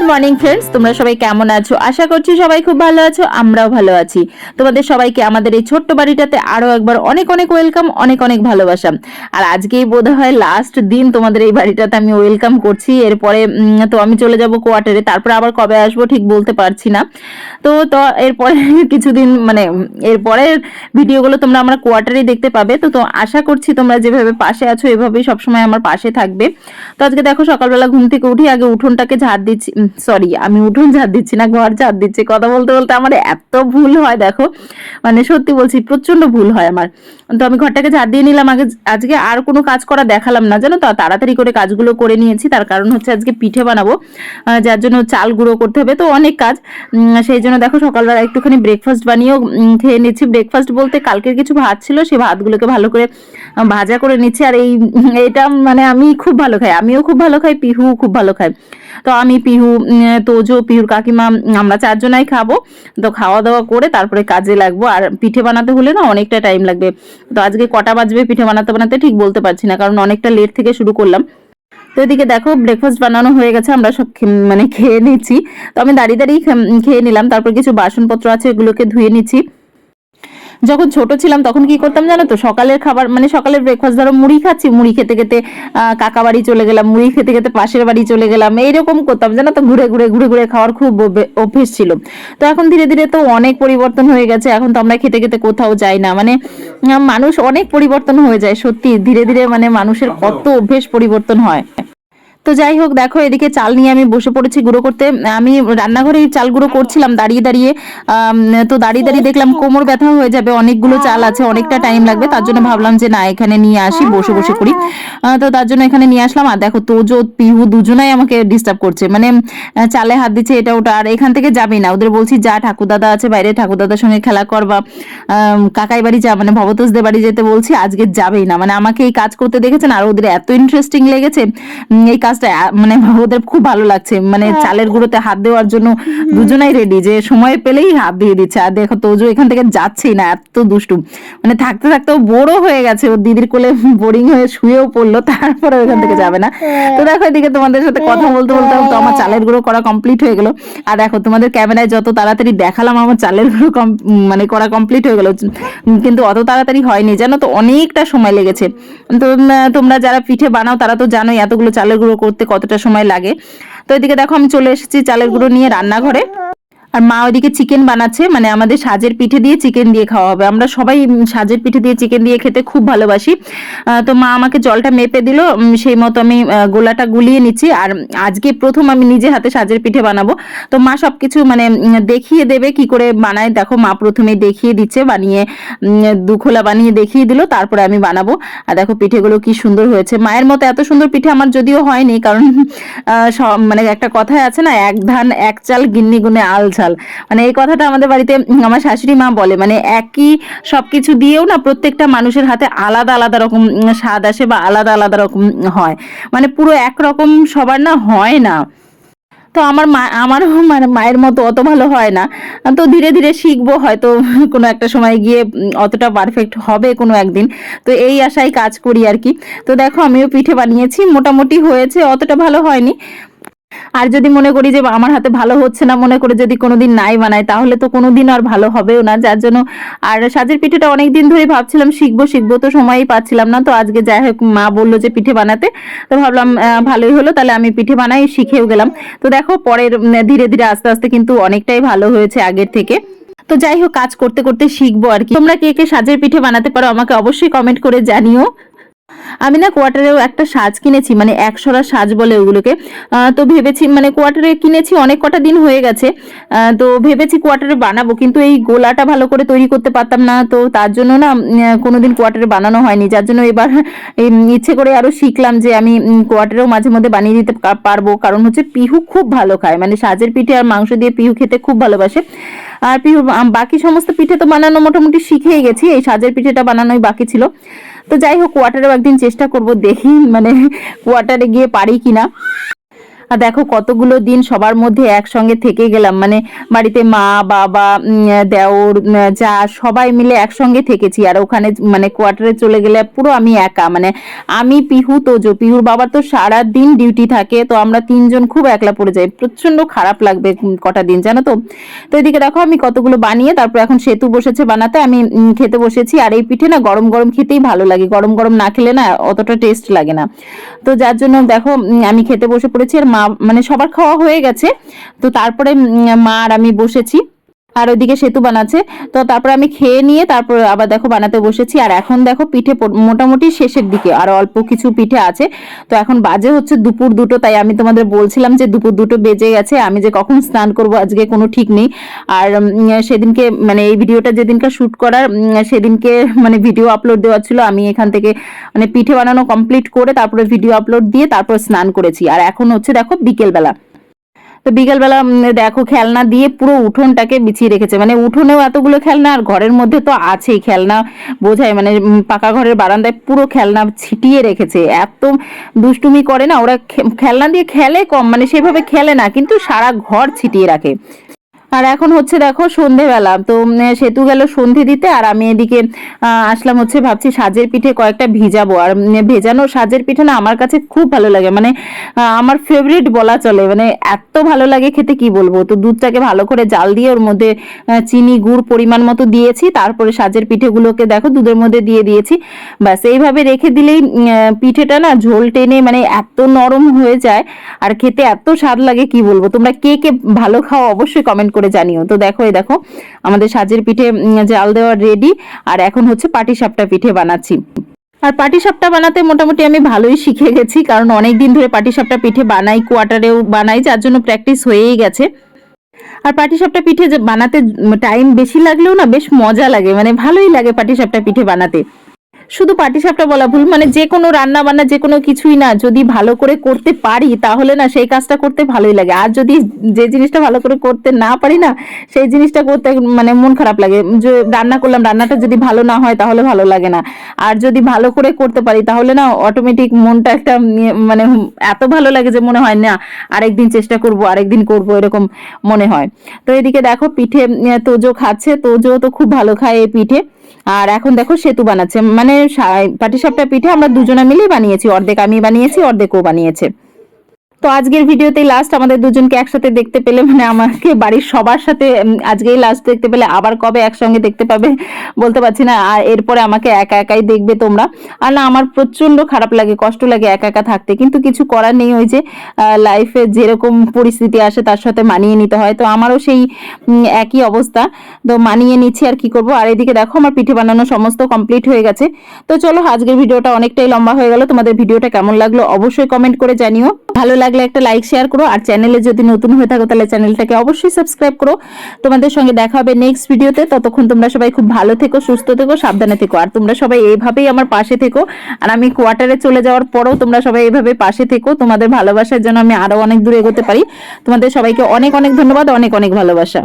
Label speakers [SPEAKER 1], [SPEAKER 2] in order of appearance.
[SPEAKER 1] Good morning friends তোমরা সবাই কেমন আছো? আশা করছি সবাই খুব ভালো আছো, আমরাও ভালো আছি। তোমাদের সবাইকে আমাদের এই ছোট্ট বাড়িটাতে আরও একবার অনেক অনেক ওয়েলকাম অনেক অনেক ভালোবাসা। আর আজকেই বোধ হয় লাস্ট দিন তোমাদের এই বাড়িটাতে আমি ওয়েলকাম করছি। এরপরে তো আমি চলে যাব কোয়ার্টারে তারপরে আবার কবে আসব ঠিক বলতে পারছি না। তো তো এরপরে কিছুদিন মানে এরপরের ভিডিওগুলো তোমরা আমার কোয়ার্টারে দেখতে পাবে। তো তো আশা করছি তোমরা যেভাবে পাশে আছো, এভাবেই সবসময় আমার পাশে থাকবে। তো আজকে দেখো সকালবেলা ঘুম থেকে উঠি আগে উঠোনটাকে ঝাড় দিচ্ছি। সরি আমি উঠোন ঝাড় দিচ্ছি না, ঘর ঝাড় দিচ্ছি। কথা বলতে বলতে আমার এত ভুল হয়, দেখো। মানে সত্যি বলছি প্রচণ্ড ভুল হয় আমার। তো আমি ঘরটাকে ঝাড় দিয়ে নিলাম। আগে, আজকে আর কোনো কাজ করা দেখালাম না, জানো তো? তাড়াতাড়ি করে কাজগুলো করে নিয়েছি। তার কারণ হচ্ছে আজকে পিঠে বানাবো। যার জন্য চাল গুঁড়ো করতে হবে। তো অনেক কাজ। সেই জন্য দেখো, সকালবেলা একটুখানি ব্রেকফাস্ট বানিয়েও খেয়ে নিচ্ছি। ব্রেকফাস্ট বলতে কালকের কিছু ভাত ছিল সেই ভাতগুলোকে ভালো করে ভাজা করে নিচ্ছি। আর এই, এটা মানে আমি খুব ভালো খাই। আমিও খুব ভালো খাই পিহু খুব ভালো খাই তো আমি পিহু তোজো পিহুর কাকিমা, আমরা চারজনাই খাব। তো খাওয়া দাওয়া করে তারপরে কাজে লাগবো। আর পিঠে বানাতে হলে না অনেকটা টাইম লাগবে। তো আজকে কটা বাজবে পিঠে বানাতে বানাতে ঠিক বলতে পারছি না, কারণ অনেকটা লেট থেকে শুরু করলাম। তো এদিকে দেখো ব্রেকফাস্ট বানানো হয়ে গেছে, আমরা সব মানে খেয়ে নিচ্ছি। তো আমি দাঁড়িয়ে দাঁড়িয়ে খেয়ে নিলাম, তারপর কিছু বাসনপত্র আছে, এগুলোকে ধুয়ে নিচ্ছি। যখন ছোট ছিলাম তখন কি করতাম জানো তো? সকালের খাবার মানে সকালের ব্রেকফাস্ট ধরো মুড়ি খাচ্ছি মুড়ি খেতে খেতে কাকা বাড়ি চলে গেলাম মুড়ি খেতে খেতে পাশের বাড়ি চলে গেলাম এইরকম করতাম জানো তো? ঘুরে ঘুরে ঘুরে ঘুরে খাওয়ার খুব অভ্যে- অভ্যেস ছিল। তো এখন ধীরে ধীরে তো অনেক পরিবর্তন হয়ে গেছে এখন তো আমরা খেতে খেতে কোথাও যাই না। মানে মানুষ অনেক পরিবর্তন হয়ে যায় সত্যি। ধীরে ধীরে মানে মানুষের কত অভ্যেস পরিবর্তন হয়। তো যাই হোক দেখো এদিকে চাল নিয়ে আমি বসে পড়েছি গুঁড়ো করতে। আমি রান্নাঘরে চাল গুঁড়ো করছিলাম দাঁড়িয়ে দাঁড়িয়ে। তো দাঁড়িয়ে দাঁড়িয়ে দেখলাম কোমর ব্যথা হয়ে যাবে অনেকগুলো চাল আছে অনেকটা টাইম লাগবে তার জন্য ভাবলাম যে না এখানে নিয়ে আসি বসে বসে করি। তো তার জন্য এখানে নিয়ে আসলাম আর দেখো তোজো পিহু দুজনাই আমাকে ডিস্টার্ব করছে। মানে চালে হাত দিচ্ছে এটা ওটা আর এখান থেকে যাবি না। ওদের বলছি যা ঠাকুরদাদা আছে বাইরে ঠাকুরদাদার সঙ্গে খেলা কর বা কাকাই বাড়ি যা মানে ভবতোষদের বাড়ি যেতে বলছি আজকে যাবেই না। মানে আমাকে এই কাজ করতে দেখেছেন আর ওদের এত ইন্টারেস্টিং লেগেছে। এই কাজটা মানে ওদের খুব ভালো লাগছে। মানে চালের গুঁড়োতে হাত দেওয়ার জন্য দুজনাই রেডি যে সময় পেলেই হাত দিয়ে দিচ্ছে। আর দেখো তোজো এখান থেকে যাচ্ছেই না এত দুষ্টু। মানে থাকতে থাকতে বড় হয়ে গেছে। ওর দিদির কোলে বোরিং হয়ে শুয়েও পড়ল তারপরে ওখান থেকে যাবে না। তো দেখো এদিকে তোমাদের সাথে কথা বলতে বলতে তো আমার চালের গুঁড়ো করা কমপ্লিট হয়ে গেল। আর দেখো তোমাদের ক্যামেরায় যত তাড়াতাড়ি দেখালাম আমার চালের গুঁড়ো মানে করা কমপ্লিট হয়ে গেল। কিন্তু অত তাড়াতাড়ি হয়নি। জানো তো অনেকটা সময় লেগেছে। তো তোমরা যারা পিঠে বানাও তারা তো জানোই এতগুলো চালের গুঁড়ো করতে কতটা সময় লাগে? তো এদিকে দেখো আমি চলে এসেছি চালের গুঁড়ো নিয়ে রান্নাঘরে। আর মা ওইদিকে চিকেন বানাচ্ছে মানে আমাদের সাজের পিঠে দিয়ে চিকেন দিয়ে খাওয়া হবে আমরা সবাই সাজের পিঠে দিয়ে চিকেন দিয়ে খেতে খুব ভালোবাসি। তো মা আমাকে জলটা মেপে দিল সেই মতো আমি গোলাটা গুলিয়ে নিচ্ছি। আর আজকে প্রথম আমি নিজে হাতে সাজের পিঠে বানাবো। তো মা সবকিছু মানে দেখিয়ে দেবে, কি করে বানায়। দেখো, মা প্রথমে দেখিয়ে দিচ্ছে, বানিয়ে দুখোলা বানিয়ে দেখিয়ে দিল, তারপরে আমি বানাবো। আর দেখো, পিঠেগুলো কি সুন্দর হয়েছে। মায়ের মতো এত সুন্দর পিঠে আমার যদিও হয়নি, কারণ সব- মানে একটা কথাই আছে না, এক ধান, এক চাল, গিন্নি গুনে আল ঝাল মানে এই কথাটা আমাদের বাড়িতে আমার শাশুড়ি মা বলে মানে একই সব কিছু দিয়েও না প্রত্যেকটা মানুষের হাতে আলাদা আলাদা রকম স্বাদ আসে বা আলাদা আলাদা রকম হয়। মানে পুরো একরকম সবার না হয় না। তো আমার মা, আমারও মানে মায়ের মতো অত ভালো হয় না। তো ধীরে ধীরে শিখব, হয়তো কোনো একটা সময় গিয়ে অতটা পারফেক্ট হবে কোনো একদিন। তো এই আশায় কাজ করি আর কি। তো দেখো আমিও পিঠে বানিয়েছি, মোটামুটি হয়েছে, অতটা ভালো হয়নি। আর যদি মনে করি যে আমার হাতে ভালো হচ্ছে না, মনে করে যদি কোনোদিন নাই বানাই, তাহলে তো কোনোদিন আর ভালো হবেও না। যার জন্য আর সাজের পিঠেটা অনেক দিন ধরে ভাবছিলাম শিখব শিখব তো সময়ই পাচ্ছিলাম না। তো আজকে যাই হোক, মা বলল যে পিঠে বানাতে। তো ভাবলাম ভালোই হলো, তাহলে আমি পিঠে বানাই, শিখেও গেলাম। তো দেখো, পরের ধীরে ধীরে আস্তে আস্তে কিন্তু অনেকটাই ভালো হয়েছে আগের থেকে। তো যাই হোক, কাজ করতে করতে শিখব আর কি। তোমরা কে কে সাজের পিঠে বানাতে পারো আমাকে অবশ্যই কমেন্ট করে জানিও। আমি না কোয়ার্টারেও একটা সাজ কিনেছি মানে একশোরা সাজ বলে ওগুলোকে। তো ভেবেছি মানে কোয়ার্টারে কিনেছি অনেক কটা দিন হয়ে গেছে। তো ভেবেছি কোয়ার্টারে বানাবো, কিন্তু এই গোলাটা ভালো করে তৈরি করতে পারতাম না। তো তার জন্য না কোনোদিন কোয়ার্টারে বানানো হয়নি। যার জন্য এবার ইচ্ছে করে আরও শিখলাম যে আমি কোয়ার্টারেও মাঝে মধ্যে বানিয়ে দিতে পারব। কারণ হচ্ছে পিহু খুব ভালো খায়। মানে সাজের পিঠে আর মাংস দিয়ে পিহু খেতে খুব ভালোবাসে। আর পিহু বাকি সমস্ত পিঠে তো বানানো মোটামুটি শিখেই গেছি। এই সাজের পিঠেটা বানানোই বাকি ছিল। তো যাই হোক, কোয়ার্টারেও একদিন চেষ্টা করব দেখি মানে কোয়ার্টারে গিয়ে পারি কিনা। আর দেখো কতগুলো দিন সবার মধ্যে একসঙ্গে থেকে গেলাম। মানে বাড়িতে মা, বাবা দেওর যা সবাই মিলে একসঙ্গে থেকেছি। আর ওখানে মানে কোয়ার্টারে চলে গেলে পুরো আমি একা। মানে আমি, পিহু, তোজো। পিহুর বাবার তো সারা দিন ডিউটি থাকে, তো আমরা তিনজন খুব একলা পড়ে যাই। প্রচণ্ড খারাপ লাগবে কটা দিন, জানো তো? তো এদিকে দেখো আমি কতগুলো বানিয়ে, তারপর এখন সেতু বসেছে বানাতে। আমি খেতে বসেছি। আর এই পিঠে না গরম গরম খেতেই ভালো লাগে। গরম গরম না খেলে না অতটা টেস্ট লাগে না। তো যার জন্য দেখো আমি খেতে বসে পড়েছি। আর মা মানে সবার খাওয়া হয়ে গেছে। তো তারপরে মা আর আমি বসেছি। আর ওইদিকে সেতু বানাচ্ছে। তো তারপর আমি খেয়ে নিয়ে তারপর আবার দেখো বানাতে বসেছি। আর এখন দেখো পিঠে মোটামুটি শেষের দিকে, আর অল্প কিছু পিঠে আছে। তো এখন বাজে হচ্ছে দুপুর দুটো, তাই আমি তোমাদের বলছিলাম যে দুপুর দুটো বেজে গেছে। আমি যে কখন স্নান করব আজকে কোনো ঠিক নেই। আর সেদিনকে মানে এই ভিডিওটা যেদিনকে শ্যুট করার সেদিনকে মানে ভিডিও আপলোড দেওয়া ছিল। আমি এখান থেকে মানে পিঠে বানানো কমপ্লিট করে তারপরে ভিডিও আপলোড দিয়ে তারপর স্নান করেছি। আর এখন হচ্ছে দেখো বিকেলবেলা। তো বিকালবেলা দেখো খেলনা দিয়ে পুরো উঠোনটাকে বিছিয়ে রেখেছে। মানে উঠোনেও এতগুলো খেলনা, আর ঘরের মধ্যে তো আছেই খেলনা বোঝায় মানে পাকা ঘরের বারান্দায় পুরো খেলনা ছিটিয়ে রেখেছে। এত দুষ্টুমি করে না, ওরা খেলনা দিয়ে খেলে কম মানে সেভাবে খেলে না, কিন্তু সারা ঘর ছিটিয়ে রাখে। আর এখন হচ্ছে দেখো সন্ধেবেলা, তো সেতু গেল সন্ধে দিতে আর আমি এদিকে আসলাম হচ্ছে ভাবছি সাজের পিঠে কয়েকটা ভিজাবো। আর ভেজানো সাজের পিঠে না আমার কাছে খুব ভালো লাগে মানে আমার ফেভারিট বলা চলে মানে এত ভালো লাগে খেতে কি বলব? তো দুধটাকে ভালো করে জাল দিয়ে ওর মধ্যে চিনি, গুড় পরিমাণ মতো দিয়েছি, তারপরে সাজের পিঠেগুলোকে দেখো দুধের মধ্যে দিয়ে দিয়েছি। ব্যাস, এইভাবে রেখে দিলেই পিঠেটা না ঝোল টেনে মানে এত নরম হয়ে যায়, আর খেতে এত স্বাদ লাগে কি বলব? তোমরা কে কে ভালো খাও অবশ্যই কমেন্ট করে জানিও। তো দেখো, এই দেখো, আমাদের সাজের পিঠে জাল দেওয়া রেডি আর এখন হচ্ছে পাটিসাপটা পিঠে বানাচ্ছি। আর পাটিসাপটা বানাতে মোটামুটি আমি ভালোই শিখে গেছি, কারণ অনেক দিন ধরে পাটিসাপটা পিঠে বানাই, কোয়ার্টারেও বানাই, যার জন্য প্র্যাকটিস হয়েই গেছে। আর পাটিসাপটা পিঠে বানাতে টাইম বেশি লাগলেও না বেশ মজা লাগে মানে ভালোই লাগে পাটিসাপটা পিঠে বানাতে। শুধু পাটিসাপটা বলা ভুল মানে যে কোনো রান্না বান্না যে কোনো কিছুই না, যদি ভালো করে করতে পারি, তাহলে না সেই কাজটা করতে ভালোই লাগে। আর যদি যে জিনিসটা ভালো করে করতে না পারি না, সেই জিনিসটা করতে মানে মন খারাপ লাগে। যে রান্না করলাম, রান্নাটা যদি ভালো না হয়, তাহলে ভালো লাগে না। আর যদি ভালো করে করতে পারি, তাহলে না অটোমেটিক মনটা একটা মানে এত ভালো লাগে যে মনে হয়, না, আরেকদিন চেষ্টা করব, আরেকদিন করব, এরকম মনে হয়। তো এদিকে দেখো, পিঠে তোজো খাচ্ছে। তোজো তো খুব ভালো খায় এই পিঠে। আর এখন দেখো, সেতু বানাচ্ছে। মানে পাটিসাপটা পিঠে আমরা দুজনে মিলেই বানিয়েছি। অর্ধেক আমি বানিয়েছি অর্ধেক ও বানিয়েছে। তো আজকের ভিডিওতেই লাস্ট আমাদের দুজনকে একসাথে দেখতে পেলে মানে আমাকে বাড়ির সবার সাথে আজকেই লাস্ট দেখতে পেলে, আবার কবে একসঙ্গে দেখতে পাবে বলতে পারছি না, আর এরপরে আমাকে একা একাই দেখবে তোমরা। আর না, আমার প্রচণ্ড খারাপ লাগে, কষ্ট লাগে একা একা থাকতে, কিন্তু কিছু করার নেই ওই যে লাইফে যেরকম পরিস্থিতি আসে তার সাথে মানিয়ে নিতে হয়। তো আমারও সেই একই অবস্থা। তো মানিয়ে নিচ্ছি আর কি করব। আর এদিকে দেখো, আমার পিঠে বানানো সমস্ত কমপ্লিট হয়ে গেছে। তো চলো, আজকের ভিডিওটা অনেকটাই লম্বা হয়ে গেল। তোমাদের ভিডিওটা কেমন লাগল অবশ্যই কমেন্ট করে জানিও। ভালো লাগলে একটা লাইক শেয়ার করো। আর চ্যানেলে যদি নতুন হয়ে থাকো, তাহলে চ্যানেলটাকে অবশ্যই সাবস্ক্রাইব করো। তোমাদের সঙ্গে দেখা হবে নেক্সট ভিডিওতে ততক্ষণ তোমরা সবাই খুব ভালো থেকো, সুস্থ থেকো, সাবধানে থেকো। আর তোমরা সবাই এইভাবেই আমার পাশে থেকো। আর আমি কোয়ার্টারে চলে যাওয়ার পরেও তোমরা সবাই এইভাবে পাশে থেকো। তোমাদের ভালোবাসার জন্য আমি আরও অনেক দূরে এগোতে পারি। তোমাদের সবাইকে অনেক অনেক ধন্যবাদ, অনেক অনেক ভালোবাসা।